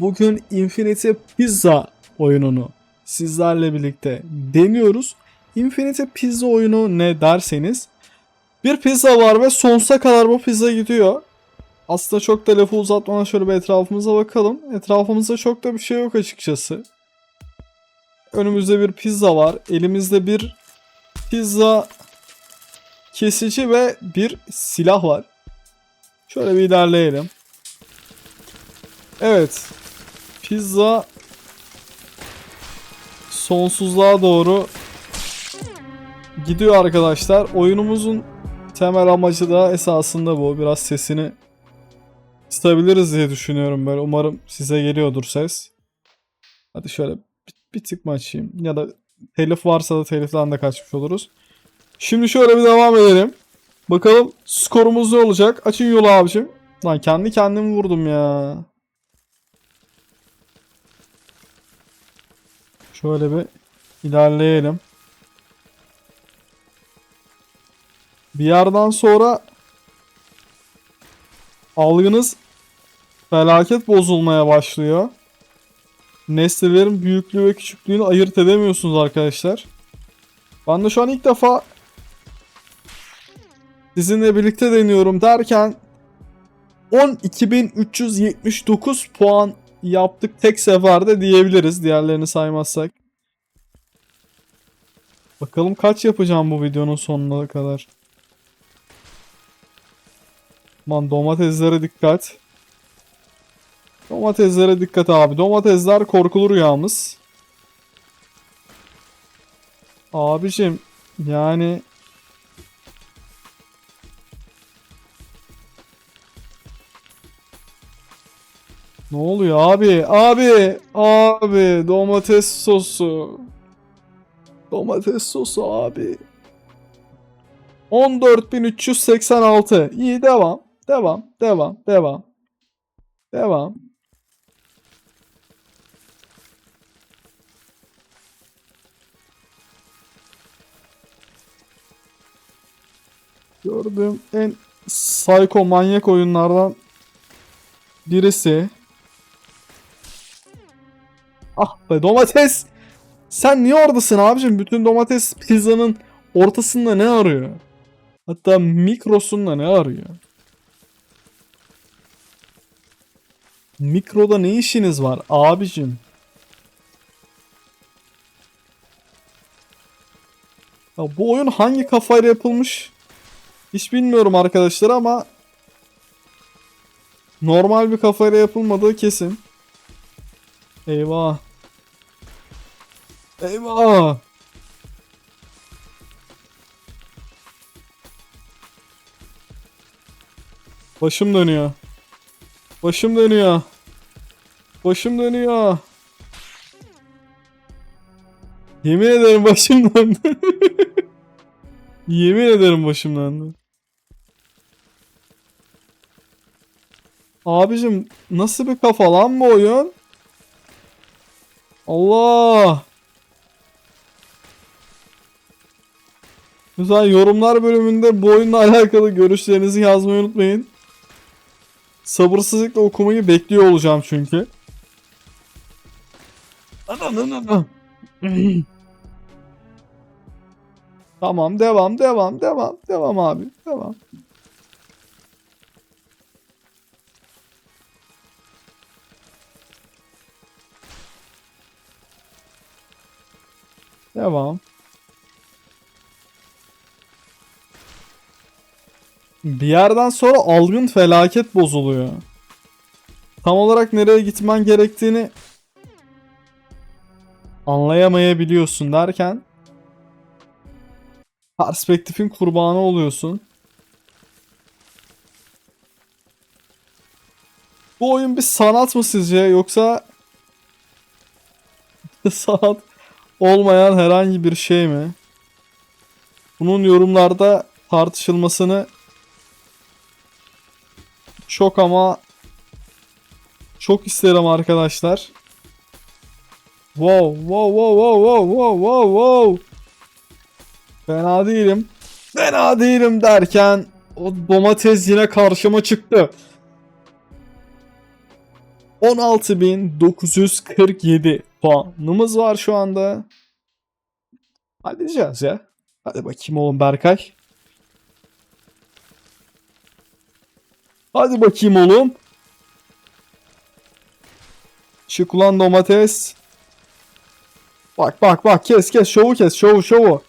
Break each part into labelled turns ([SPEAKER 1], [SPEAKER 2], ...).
[SPEAKER 1] bugün Infinity Pizza oyununu sizlerle birlikte deniyoruz. Infinity Pizza oyunu ne derseniz bir pizza var ve sonsuza kadar bu pizza gidiyor. Aslında çok da lafı uzatmadan şöyle bir etrafımıza bakalım. Etrafımızda çok da bir şey yok açıkçası. Önümüzde bir pizza var. Elimizde bir pizza kesici ve bir silah var. Şöyle bir ilerleyelim. Evet. Pizza sonsuzluğa doğru gidiyor arkadaşlar. Oyunumuzun temel amacı da esasında bu. Biraz sesini kısabiliriz diye düşünüyorum böyle. Umarım size geliyordur ses. Hadi şöyle bir, bir tık açayım? Ya da telif varsa da teliften de kaçmış oluruz. Şimdi şöyle bir devam edelim. Bakalım skorumuz ne olacak? Açın yolu abicim. Lan kendi kendimi vurdum ya. Şöyle bir ilerleyelim. Bir yerden sonra algınız felaket bozulmaya başlıyor. Nesnelerin büyüklüğü ve küçüklüğünü ayırt edemiyorsunuz arkadaşlar. Ben de şu an ilk defa sizinle birlikte deniyorum derken 12.379 puan yaptık tek seferde diyebiliriz diğerlerini saymazsak. Bakalım kaç yapacağım bu videonun sonuna kadar. Man domateslere dikkat. Domateslere dikkat abi. Domatesler korkulu rüyamız. Abicim yani Ne oluyor abi? Abi! Abi! Domates sosu. Domates sosu abi. 14.386. İyi devam. Devam. Devam. Devam. Devam. Gördüğüm en psycho manyak oyunlardan birisi. Ah be domates. Sen niye oradasın abicim? Bütün domates pizzanın ortasında ne arıyor? Hatta mikrosunda ne arıyor? Mikroda ne işiniz var abicim? Ya bu oyun hangi kafayla yapılmış? Hiç bilmiyorum arkadaşlar ama normal bir kafayla yapılmadığı kesin. Eyvah. Eyvah. Başım dönüyor. Başım dönüyor. Başım dönüyor. Yemin ederim başım döndü. Yemin ederim başım döndü. Abicim nasıl bir kafa lan bu oyun? Allah. Lütfen yorumlar bölümünde bu oyunla alakalı görüşlerinizi yazmayı unutmayın. Sabırsızlıkla okumayı bekliyor olacağım çünkü. tamam devam devam devam devam abi devam. Devam. Bir yerden sonra algın felaket bozuluyor. Tam olarak nereye gitmen gerektiğini anlayamayabiliyorsun derken perspektifin kurbanı oluyorsun. Bu oyun bir sanat mı sizce yoksa sanat olmayan herhangi bir şey mi? Bunun yorumlarda tartışılmasını çok ama çok isterim arkadaşlar. Wow, wow, wow, wow, wow, wow, wow, wow. Fena değilim. Fena değilim derken o domates yine karşıma çıktı. 16.947 puanımız var şu anda. Halledeceğiz ya. Hadi bakayım oğlum Berkay. Hadi bakayım oğlum. Çık ulan domates. Bak bak bak kes kes şovu kes şovu şovu.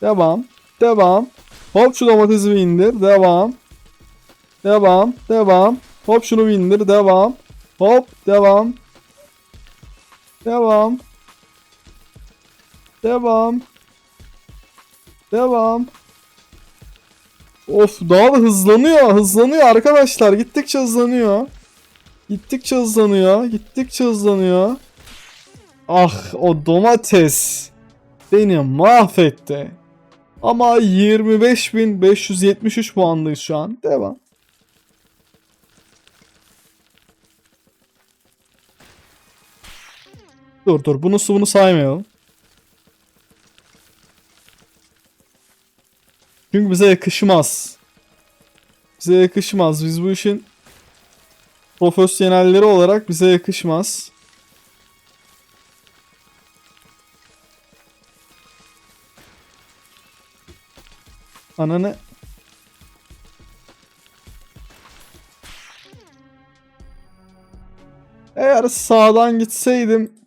[SPEAKER 1] Devam. Devam. Hop şu domatesi indir. Devam. Devam. Devam. Hop şunu bir indir. Devam. Hop. Devam. Devam. Devam. Devam. Of daha da hızlanıyor. Hızlanıyor arkadaşlar. Gittikçe hızlanıyor. Gittikçe hızlanıyor. Gittikçe hızlanıyor. Ah o domates beni mahvetti. Ama 25.573 puandayız şu an. Devam. Dur dur bunu bunu saymayalım. Çünkü bize yakışmaz. Bize yakışmaz. Biz bu işin profesyonelleri olarak bize yakışmaz. Ananı Eğer sağdan gitseydim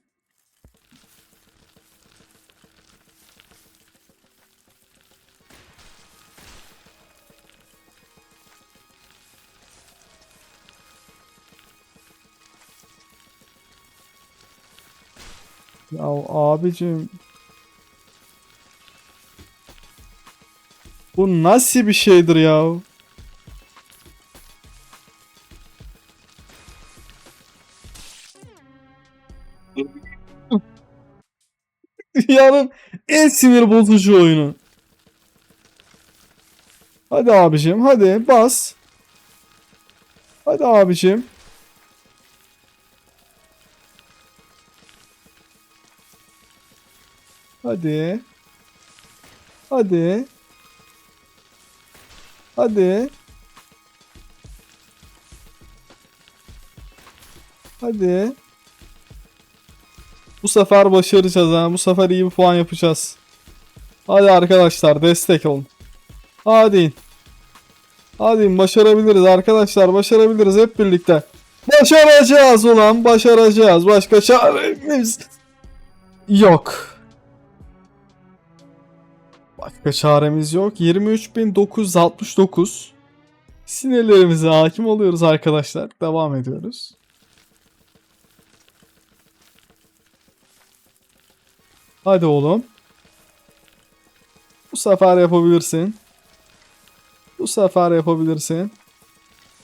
[SPEAKER 1] abicim Bu nasıl bir şeydir ya? Dünyanın en sinir bozucu oyunu. Hadi abicim hadi bas. Hadi abicim. Hadi. Hadi. Hadi. Hadi. Bu sefer başaracağız ha. Bu sefer iyi bir puan yapacağız. Hadi arkadaşlar destek olun. Hadi. Hadi başarabiliriz arkadaşlar. Başarabiliriz hep birlikte. Başaracağız ulan. Başaracağız. Başka çaremiz yok. Başka çaremiz yok. 23.969. Sinirlerimize hakim oluyoruz arkadaşlar. Devam ediyoruz. Hadi oğlum. Bu sefer yapabilirsin. Bu sefer yapabilirsin.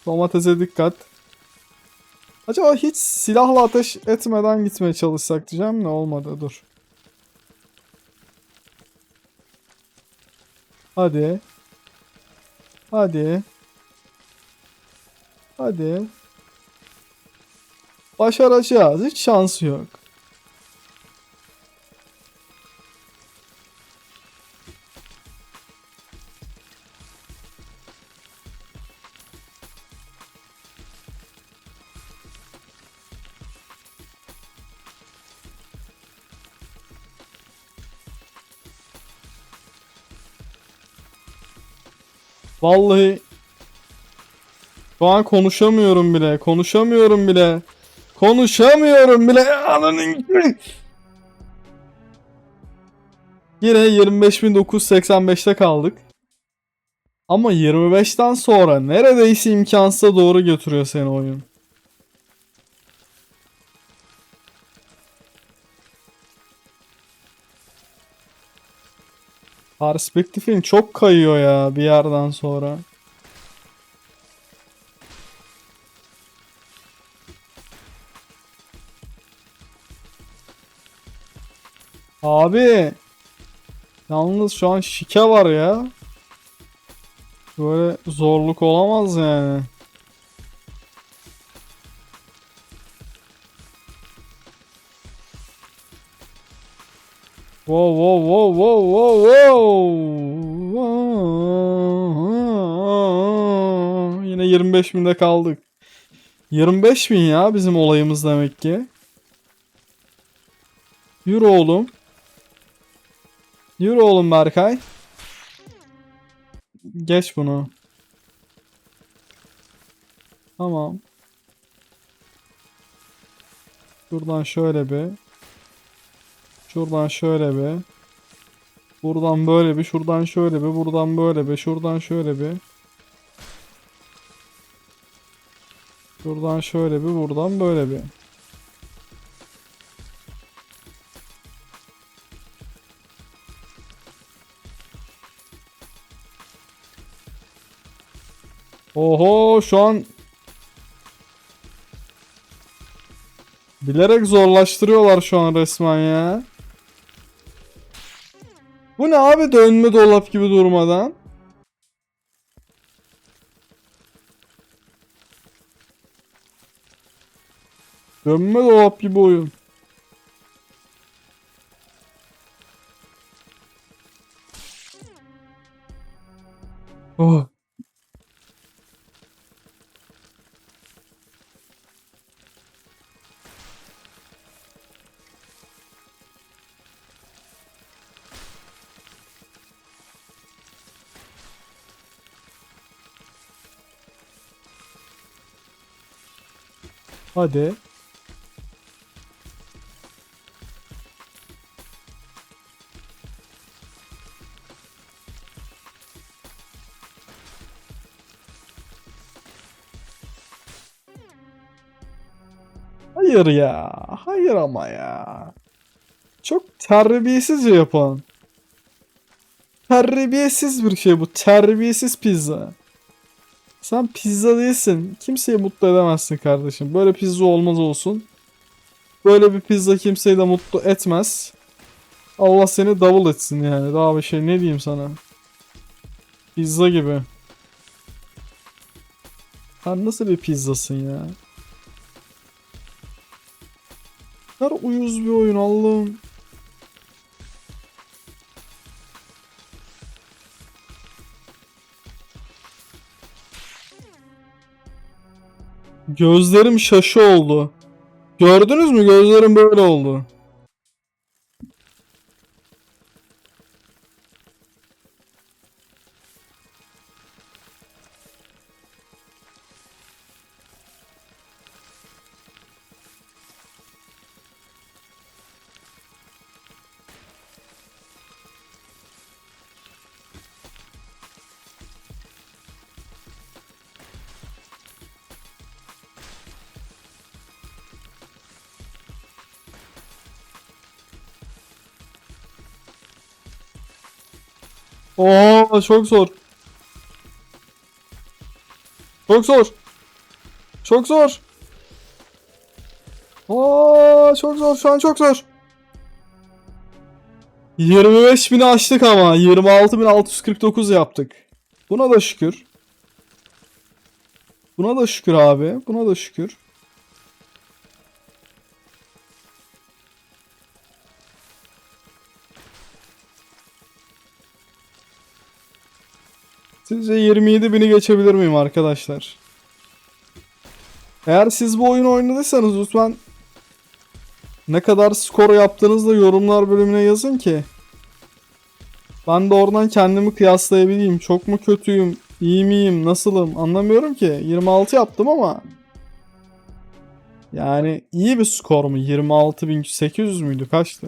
[SPEAKER 1] Domatese dikkat. Acaba hiç silahla ateş etmeden gitmeye çalışsak diyeceğim ne olmadı dur. Hadi. Hadi. Hadi. Başaracağız. Hiç şansı yok. Vallahi şu an konuşamıyorum bile. Konuşamıyorum bile. Konuşamıyorum bile. Ananın Yine 25.985'te kaldık. Ama 25'ten sonra neredeyse imkansıza doğru götürüyor seni oyun. Perspektifin çok kayıyor ya bir yerden sonra. Abi. Yalnız şu an şike var ya. Böyle zorluk olamaz yani. Wow wow wow wow wow wow. 25 binde kaldık. 25 bin ya bizim olayımız demek ki. Yürü oğlum. Yürü oğlum Berkay. Geç bunu. Tamam. Şuradan şöyle bir. Şuradan şöyle bir. Buradan böyle bir, şuradan şöyle bir, buradan böyle bir, şuradan şöyle bir. Şuradan şöyle bir, buradan böyle bir. Oho şu an bilerek zorlaştırıyorlar şu an resmen ya. Bu ne abi dönme dolap gibi durmadan? Dönme dolap gibi oyun. Oh. Hadi. Hayır ya. Hayır ama ya. Çok terbiyesizce yapan. Terbiyesiz bir şey bu. Terbiyesiz pizza. Sen pizza değilsin. Kimseyi mutlu edemezsin kardeşim. Böyle pizza olmaz olsun. Böyle bir pizza kimseyi de mutlu etmez. Allah seni davul etsin yani. Daha bir şey ne diyeyim sana. Pizza gibi. Sen nasıl bir pizzasın ya? Kadar uyuz bir oyun Allah'ım. Gözlerim şaşı oldu. Gördünüz mü? Gözlerim böyle oldu. Oo çok zor. Çok zor. Çok zor. Oo çok zor şu an çok zor. 25.000'i aştık ama 26.649 yaptık. Buna da şükür. Buna da şükür abi. Buna da şükür. Sizce 27 bini geçebilir miyim arkadaşlar? Eğer siz bu oyunu oynadıysanız lütfen ne kadar skor yaptığınızda yorumlar bölümüne yazın ki ben de oradan kendimi kıyaslayabileyim. Çok mu kötüyüm, iyi miyim, nasılım anlamıyorum ki. 26 yaptım ama yani iyi bir skor mu? 26.800 müydü? Kaçtı?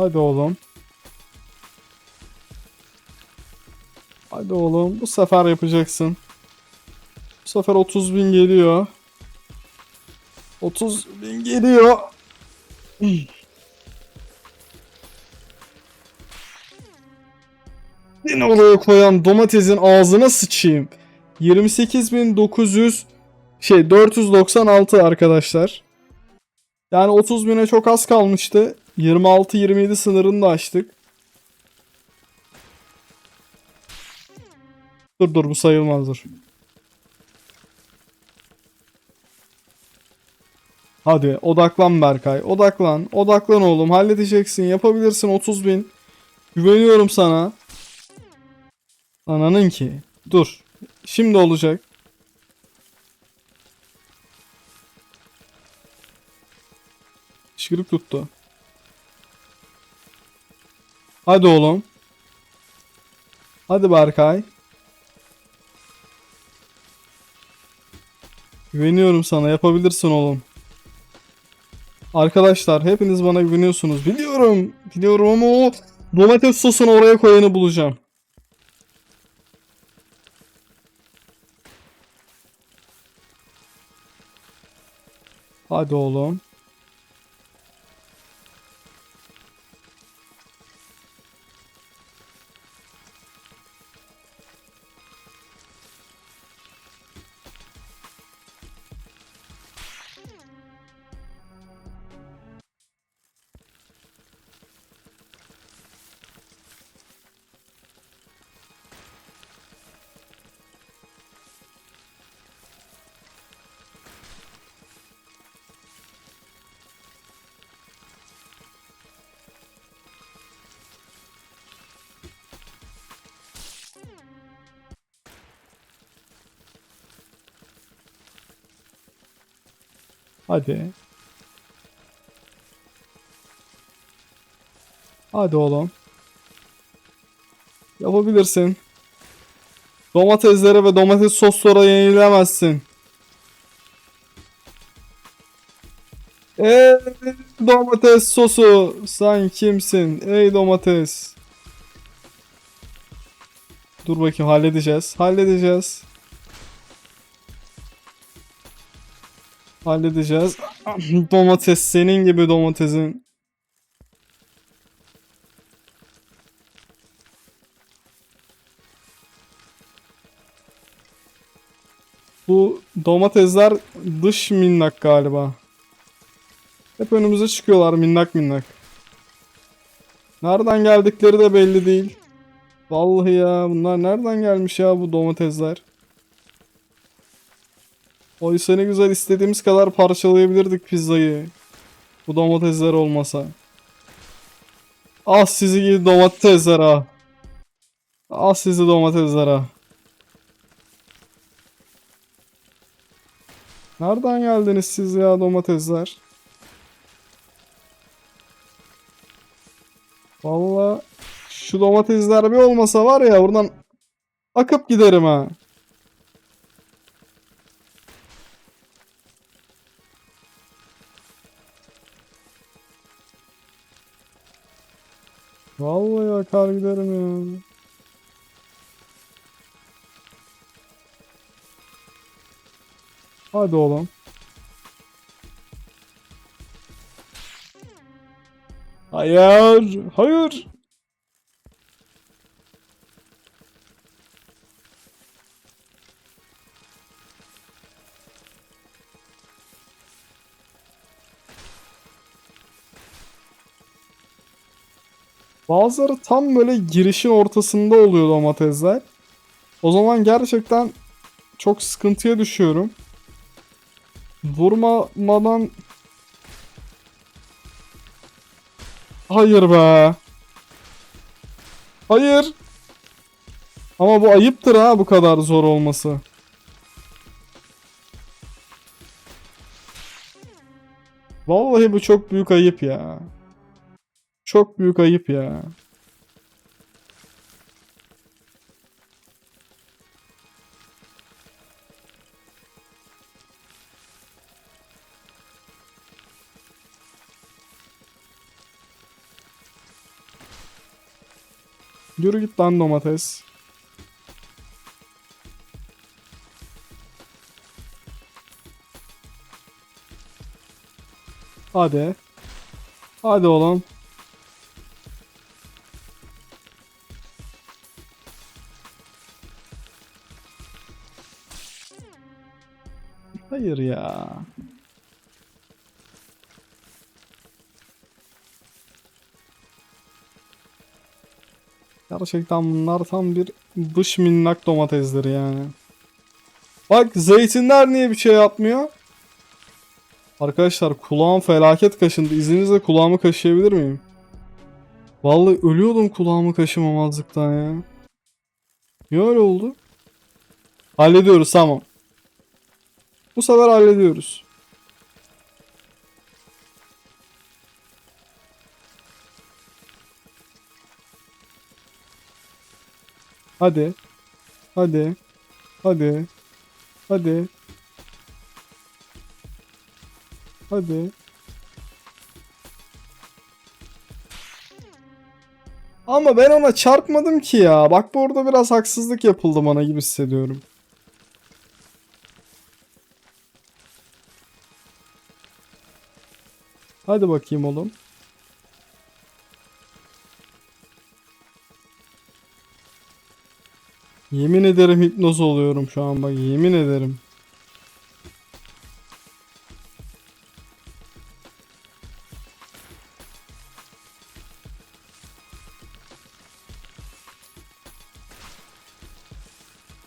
[SPEAKER 1] Hadi oğlum. Hadi oğlum bu sefer yapacaksın. Bu sefer 30 bin geliyor. 30 bin geliyor. Yine oraya koyan domatesin ağzına sıçayım. 28.900 şey 496 arkadaşlar. Yani 30 bine çok az kalmıştı. 26-27 sınırını da aştık. Dur dur bu sayılmaz dur. Hadi odaklan Berkay. Odaklan. Odaklan oğlum. Halledeceksin. Yapabilirsin 30 bin. Güveniyorum sana. Ananın ki. Dur. Şimdi olacak. Şırık tuttu. Hadi oğlum. Hadi Berkay. Güveniyorum sana. Yapabilirsin oğlum. Arkadaşlar hepiniz bana güveniyorsunuz. Biliyorum. Biliyorum ama o domates sosunu oraya koyanı bulacağım. Hadi oğlum. Hadi. Hadi oğlum. Yapabilirsin. Domateslere ve domates soslara yenilemezsin. Ey domates sosu sen kimsin? Ey domates. Dur bakayım halledeceğiz. Halledeceğiz. Halledeceğiz. Domates senin gibi domatesin. Bu domatesler dış minnak galiba. Hep önümüze çıkıyorlar minnak minnak. Nereden geldikleri de belli değil. Vallahi ya bunlar nereden gelmiş ya bu domatesler? Oysa ne güzel istediğimiz kadar parçalayabilirdik pizzayı. Bu domatesler olmasa. Ah sizi gibi domatesler ha. Ah sizi domatesler ha. Nereden geldiniz siz ya domatesler? Valla şu domatesler bir olmasa var ya buradan akıp giderim ha. Vallahi akar giderim ya. Hadi oğlum. Hayır, hayır. Bazıları tam böyle girişin ortasında oluyor domatesler. O zaman gerçekten çok sıkıntıya düşüyorum. Vurmadan... Hayır be. Hayır. Ama bu ayıptır ha bu kadar zor olması. Vallahi bu çok büyük ayıp ya. Çok büyük ayıp ya. Yürü git lan domates. Hadi. Hadi oğlum. Hayır ya. Gerçekten bunlar tam bir dış minnak domatesleri yani. Bak zeytinler niye bir şey yapmıyor? Arkadaşlar kulağım felaket kaşındı. İzninizle kulağımı kaşıyabilir miyim? Vallahi ölüyordum kulağımı kaşımamazlıktan ya. Niye öyle oldu? Hallediyoruz tamam. Bu sefer hallediyoruz. Hadi. Hadi. Hadi. Hadi. Hadi. Ama ben ona çarpmadım ki ya. Bak bu orada biraz haksızlık yapıldı bana gibi hissediyorum. Hadi bakayım oğlum. Yemin ederim hipnoz oluyorum şu an bak yemin ederim.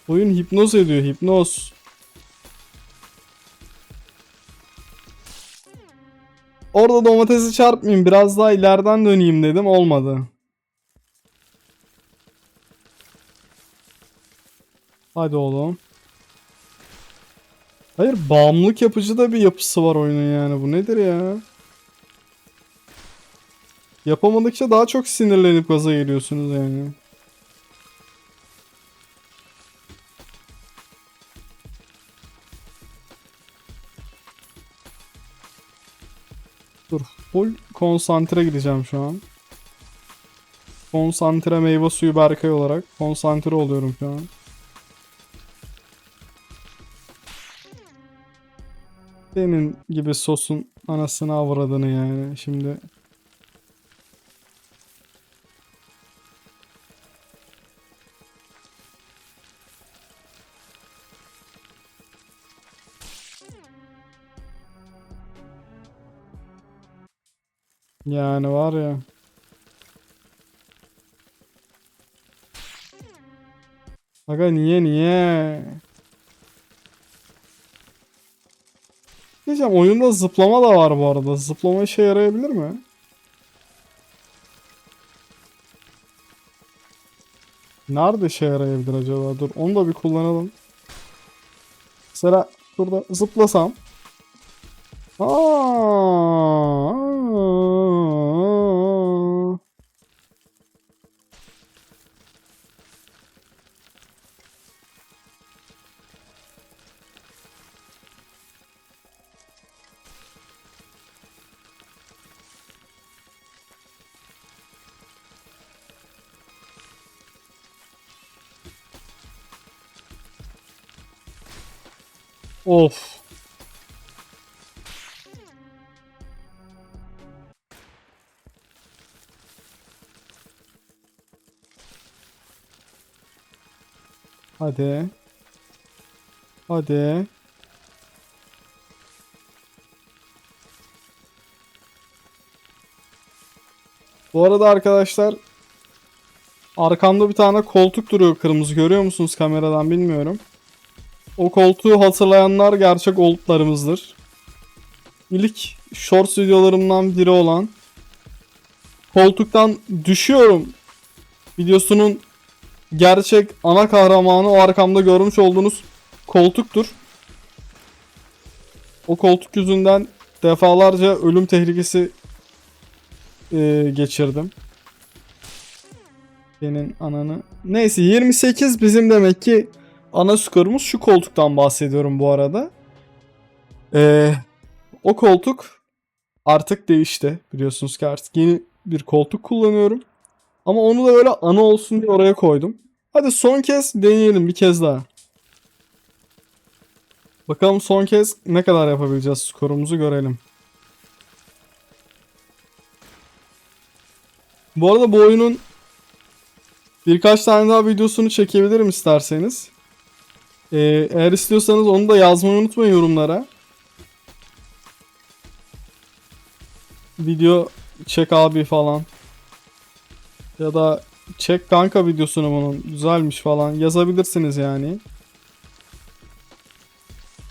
[SPEAKER 1] Oyun hipnoz ediyor hipnoz. Orada domatesi çarpmayayım biraz daha ileriden döneyim dedim olmadı. Hadi oğlum. Hayır bağımlılık yapıcı da bir yapısı var oyunun yani bu nedir ya? Yapamadıkça daha çok sinirlenip gaza geliyorsunuz yani. Full konsantre gideceğim şu an. Konsantre meyve suyu Berkay olarak konsantre oluyorum şu an. Senin gibi sosun anasını avradını yani şimdi. Yani var ya. Aga niye niye? Diyeceğim oyunda zıplama da var bu arada. Zıplama işe yarayabilir mi? Nerede işe yarayabilir acaba? Dur onu da bir kullanalım. Mesela şurada zıplasam. Aa. Of. Hadi. Hadi. Bu arada arkadaşlar arkamda bir tane koltuk duruyor kırmızı görüyor musunuz kameradan bilmiyorum. O koltuğu hatırlayanlar gerçek oldlarımızdır. İlk shorts videolarımdan biri olan koltuktan düşüyorum videosunun gerçek ana kahramanı o arkamda görmüş olduğunuz koltuktur. O koltuk yüzünden defalarca ölüm tehlikesi e, geçirdim. Senin ananı. Neyse 28 bizim demek ki ana skorumuz şu koltuktan bahsediyorum bu arada. Ee, o koltuk artık değişti. Biliyorsunuz ki artık yeni bir koltuk kullanıyorum. Ama onu da böyle ana olsun diye oraya koydum. Hadi son kez deneyelim bir kez daha. Bakalım son kez ne kadar yapabileceğiz skorumuzu görelim. Bu arada bu oyunun birkaç tane daha videosunu çekebilirim isterseniz. Ee, eğer istiyorsanız onu da yazmayı unutmayın yorumlara. Video çek abi falan. Ya da çek kanka videosunu bunun güzelmiş falan yazabilirsiniz yani.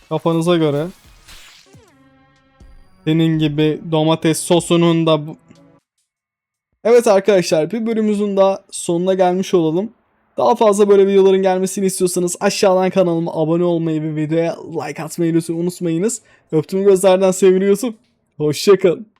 [SPEAKER 1] Kafanıza göre. Senin gibi domates sosunun da. Evet arkadaşlar bir bölümümüzün daha sonuna gelmiş olalım. Daha fazla böyle videoların gelmesini istiyorsanız aşağıdan kanalıma abone olmayı ve videoya like atmayı lütfen unutmayınız. Öptüm gözlerden seviliyorsun. Hoşçakalın.